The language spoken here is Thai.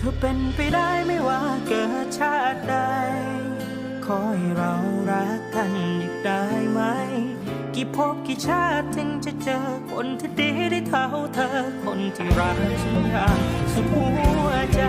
เธอเป็นไปได้ไม่ว่าเกิดชาติใด ขอให้เรารักกันอีกได้ไหม กี่ภพกี่ชาติถึงจะเจอคนที่ดีได้เท่าเธอ คนที่รักฉันอย่างสุดหัวใจ